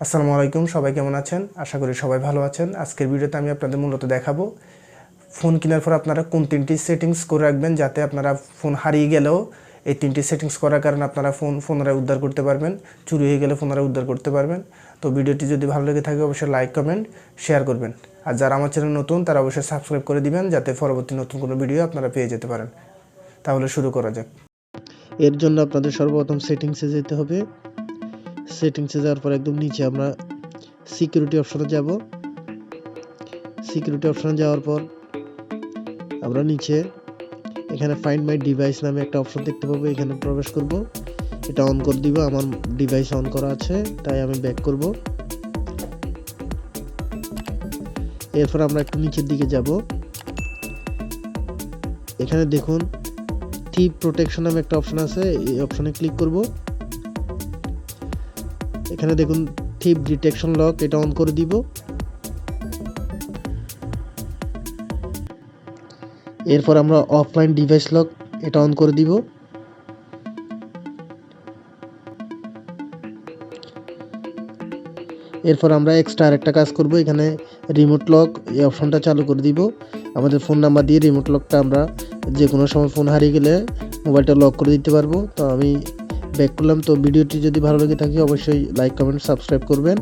আসসালামু আলাইকুম, সবাই কেমন আছেন? আশা করি সবাই ভালো আছেন। আজকের ভিডিওতে আমি আপনাদের মূলত দেখাবো ফোন কেনার পর আপনারা কোন তিনটি সেটিংস করে রাখবেন যাতে আপনারা ফোন হারিয়ে গেলেও এই তিনটি সেটিংস করার কারণে আপনারা ফোন পুনরায় উদ্ধার করতে পারবেন, চুরি হয়ে গেলে পুনরায় উদ্ধার করতে পারবেন। তো ভিডিওটি যদি ভালো লেগে থাকে, অবশ্যই লাইক, কমেন্ট, শেয়ার করবেন। আর যারা আমার চ্যানেল নতুন, তারা অবশ্যই সাবস্ক্রাইব করে দিবেন যাতে পরবর্তী নতুন কোনো ভিডিও আপনারা পেয়ে যেতে পারেন। তাহলে শুরু করা যাক। এর জন্য আপনাদের সর্বপ্রথম সেটিংসে যেতে হবে। সেটিংসে যাওয়ার পর একদম নিচে আমরা সিকিউরিটি অপশনে যাব। সিকিউরিটি অপশনে যাওয়ার পর আমরা নিচে এখানে ফাইন্ড মাই ডিভাইস নামে একটা অপশন দেখতে পাবো, এখানে প্রবেশ করব। এটা অন করে দিব, আমার ডিভাইস অন করা আছে, তাই আমি ব্যাক করব। এরপর আমরা একটু নিচের দিকে যাব। এখানে দেখুন থিপ প্রোটেকশন নামে একটা অপশন আছে, এই অপশনে ক্লিক করব। এখানে দেখুন থিপ ডিটেকশন লক, এটা অন করে দিব। এরপর আমরা অফলাইন ডিভাইস লক এটা অন করে দিব। এরপর আমরা এক্সট্রা আরেকটা কাজ করব, এখানে রিমোট লক এই অপশনটা চালু করে দিব। আমাদের ফোন নাম্বার দিয়ে রিমোট লকটা আমরা যে কোনো সময় ফোন হারিয়ে গেলে মোবাইলটা লক করে দিতে পারব। তো আমি ব্যাক করলাম। তো ভিডিওটি যদি ভালো লেগে থাকে অবশ্যই লাইক কমেন্ট সাবস্ক্রাইব করবেন।